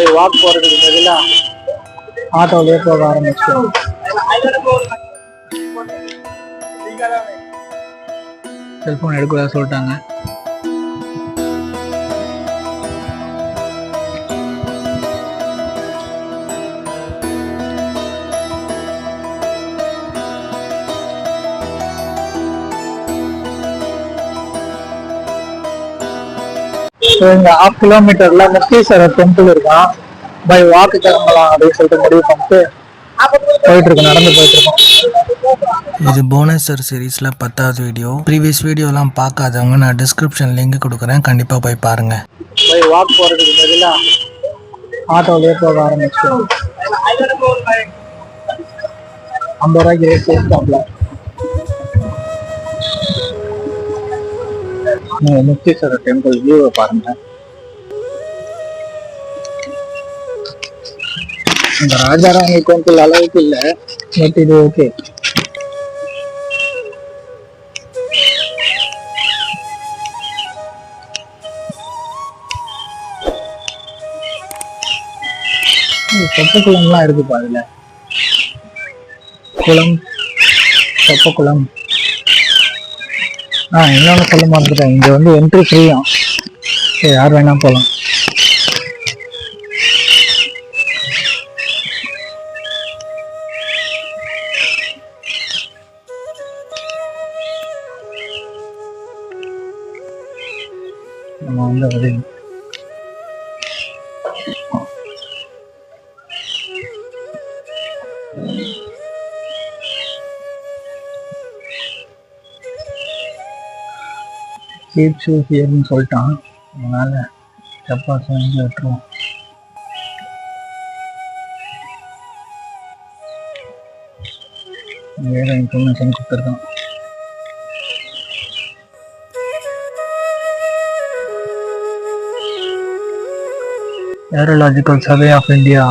போய் வாக் போறதுக்கு பதிலா ஆட்டோலயே போக ஆரம்பிச்சோம் செல்போன் எடுக்கூடாது சொல்லிட்டாங்க. ஸோ இங்க ஹாஃப் கிலோமீட்டர்ல முக்தீஸ்வரர் டெம்பிள் இருக்கான் பை வாக்கு கிளம்பலாம் அப்படின்னு சொல்லிட்டு முடிவு பண்ணிட்டு போயிட்டு இருக்கோம் நடந்து போயிட்டு இருக்கோம் இது புவனேஸ்வர் சீரீஸில் பத்தாவது வீடியோ ப்ரீவியஸ் வீடியோலாம் பார்க்காதவங்க நான் டிஸ்கிரிப்ஷன் லிங்க் கொடுக்குறேன். கண்டிப்பாக போய் பாருங்கள் போய் வாக் போறதுக்கு பதிலா ஆட்டோலயே போக ஆரம்பிச்சோம் ஐம்பது ரூபாய்க்கு ரேட் சேர்த்தாப்ல நீங்க முக்தீஸ்வரர் டெம்பிள் வியூவை பாருங்க. இந்த ராஜாராணி டெம்பிள் அளவுக்கு இல்ல பட் இது ஓகே சொப்பக்குளம்லாம் இருக்கு பாருல குளம் சொப்பக்குளம் ஆ இன்னொன்று சொல்ல மறந்துட்டேன். இங்க வந்து என்ட்ரி ஃப்ரீயா யார் வேணா போகலாம் நம்ம வந்து கீப் ஷூ ஹியர்னு சொல்லிட்டான். அதனால் சப்பாஸ் வாங்கி விட்டுருவோம். வேற இன்ஃபர்மேஷன் கொடுத்துருக்கான். Archaeological survey of India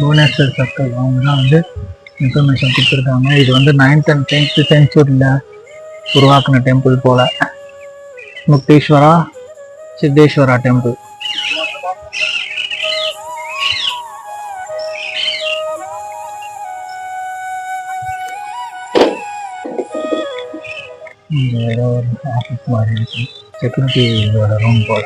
Bhubaneswar circle அவங்க தான் வந்து இன்ஃபர்மேஷன் கொடுத்துருக்காங்க. இது வந்து நைன்த் அண்ட் டென்த் சென்ச்சுரியில் உருவாக்கின டெம்பிள் போல. முக்தேஸ்வரா சித்தேஸ்வரா டெம்பிள் இங்க ஏதோ ஒரு ஆஃபீஸ் மாதிரி இருக்கு செக்யூரிட்டி இதோட ரூம் போல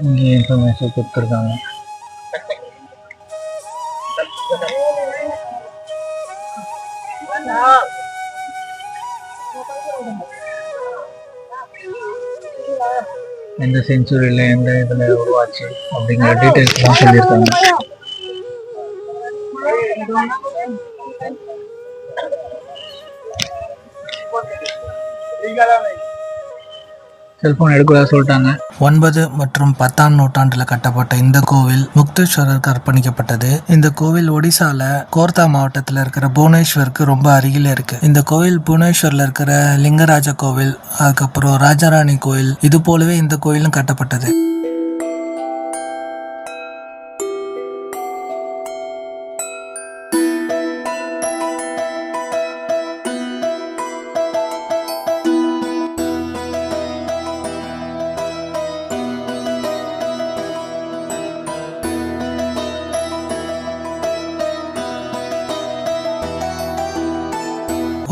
இங்கே இன்ஃபர்மேஷன் கொடுத்துருக்காங்க எந்த செஞ்சுரியில் எந்த இதில் உருவாச்சு அப்படிங்கிற டீட்டெயில்ஸ் தான் சொல்லியிருக்காங்க. செல்போன் எடுக்கூடாது சொல்லிட்டாங்க. ஒன்பது மற்றும் பத்தாம் நூற்றாண்டில் கட்டப்பட்ட இந்த கோவில் முக்தேஸ்வரருக்கு அர்ப்பணிக்கப்பட்டது. இந்த கோவில் ஒடிசால கோர்த்தா மாவட்டத்தில் இருக்கிற புவனேஸ்வருக்கு ரொம்ப அருகில இருக்கு. இந்த கோவில் புவனேஸ்வர்ல இருக்கிற லிங்கராஜ கோவில் அதுக்கப்புறம் ராஜராணி கோவில் இது போலவே இந்த கோயிலும் கட்டப்பட்டது.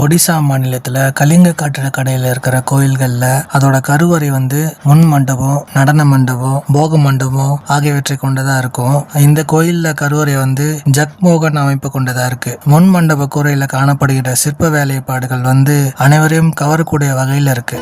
ஒடிசா மாநிலத்தில் கலிங்க கட்டிடக்கடையில் இருக்கிற கோயில்களில் அதோட கருவறை வந்து முன் மண்டபம் நடன மண்டபம் போக மண்டபம் ஆகியவற்றை கொண்டதாக இருக்கும். இந்த கோயிலில் கருவறை வந்து ஜக்மோகன் அமைப்பு கொண்டதாக இருக்கு. முன் மண்டப கூரையில் காணப்படுகிற சிற்ப வேலைப்பாடுகள் வந்து அனைவரையும் கவரக்கூடிய வகையில் இருக்கு.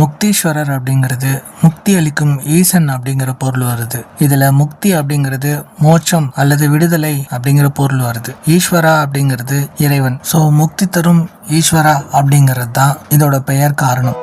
முக்தீஸ்வரர் அப்படிங்கிறது முக்தி அளிக்கும் ஈசன் அப்படிங்கிற பொருள் வருது. இதுல முக்தி அப்படிங்கிறது மோட்சம் அல்லது விடுதலை அப்படிங்கிற பொருள் வருது. ஈஸ்வரா அப்படிங்கிறது இறைவன். சோ முக்தி தரும் ஈஸ்வரா அப்படிங்கிறது தான் இதோட பெயர் காரணம்.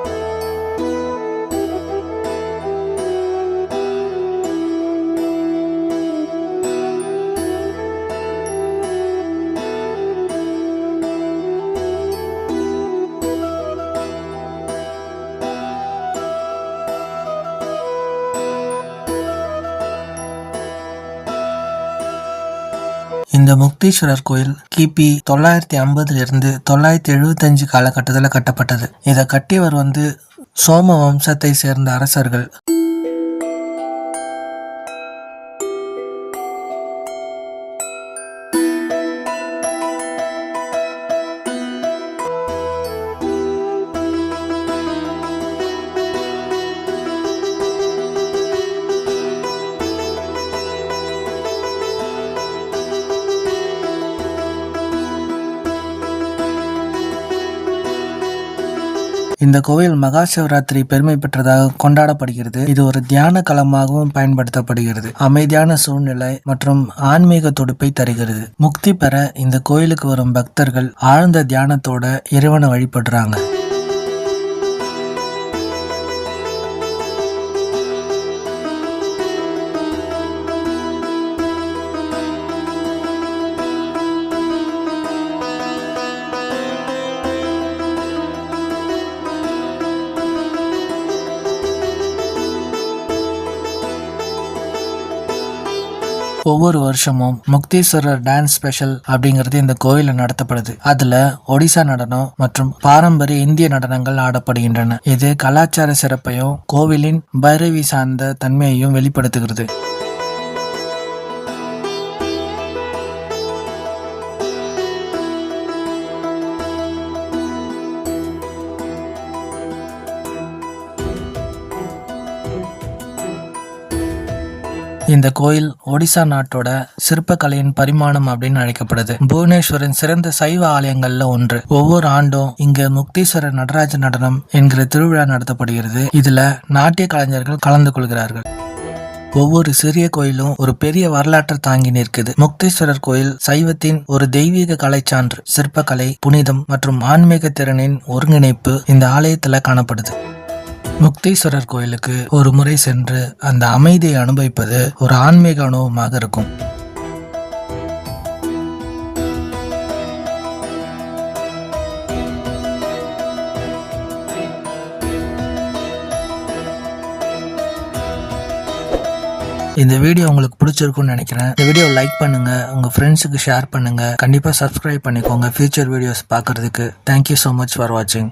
இந்த முக்தீஸ்வரர் கோயில் கிபி தொள்ளாயிரத்தி ஐம்பதுல இருந்து தொள்ளாயிரத்தி எழுபத்தஞ்சு காலகட்டத்தில் கட்டப்பட்டது. இதை கட்டியவர் வந்து சோம வம்சத்தை சேர்ந்த அரசர்கள். இந்த கோவில் மகா சிவராத்திரி பெருமை பெற்றதாக கொண்டாடப்படுகிறது. இது ஒரு தியான களமாகவும் பயன்படுத்தப்படுகிறது. அமைதியான சூழ்நிலை மற்றும் ஆன்மீக துடுப்பை தருகிறது. முக்தி பெற இந்த கோயிலுக்கு வரும் பக்தர்கள் ஆழ்ந்த தியானத்தோட இறைவனை வழிபடுறாங்க. ஒவ்வொரு வருஷமும் முக்தீஸ்வரர் டான்ஸ் ஸ்பெஷல் அப்படிங்கிறது இந்த கோயிலில் நடத்தப்படுது. அதுல ஒடிசா நடனம் மற்றும் பாரம்பரிய இந்திய நடனங்கள் ஆடப்படுகின்றன. இது கலாச்சார சிறப்பையும் கோவிலின் பைரவி சார்ந்த தன்மையையும் வெளிப்படுத்துகிறது. இந்த கோயில் ஒடிசா நாட்டோட சிற்பக்கலையின் பரிமாணம் அப்படின்னு அழைக்கப்படுது. புவனேஸ்வரின் சிறந்த சைவ ஆலயங்கள்ல ஒன்று. ஒவ்வொரு ஆண்டும் இங்க முக்தீஸ்வரர் நடராஜ நடனம் என்கிற திருவிழா நடத்தப்படுகிறது. இதுல நாட்டிய கலைஞர்கள் கலந்து கொள்கிறார்கள். ஒவ்வொரு சிறிய கோயிலும் ஒரு பெரிய வரலாற்றை தாங்கி நிற்குது. முக்தீஸ்வரர் கோயில் சைவத்தின் ஒரு தெய்வீக கலைச்சான்று சிற்பக்கலை புனிதம் மற்றும் ஆன்மீக திறனின் ஒருங்கிணைப்பு இந்த ஆலயத்துல காணப்படுது. முக்தீஸ்வரர் கோயிலுக்கு ஒரு முறை சென்று அந்த அமைதியை அனுபவிப்பது ஒரு ஆன்மீக அனுபவமாக இருக்கும். இந்த வீடியோ உங்களுக்கு பிடிச்சிருக்கும்னு நினைக்கிறேன். இந்த வீடியோ லைக் பண்ணுங்க உங்க ஃப்ரெண்ட்ஸுக்கு ஷேர் பண்ணுங்க. கண்டிப்பா சப்ஸ்கிரைப் பண்ணிக்கோங்க ஃபியூச்சர் வீடியோஸ் பாக்குறதுக்கு thank you so much for வாட்சிங்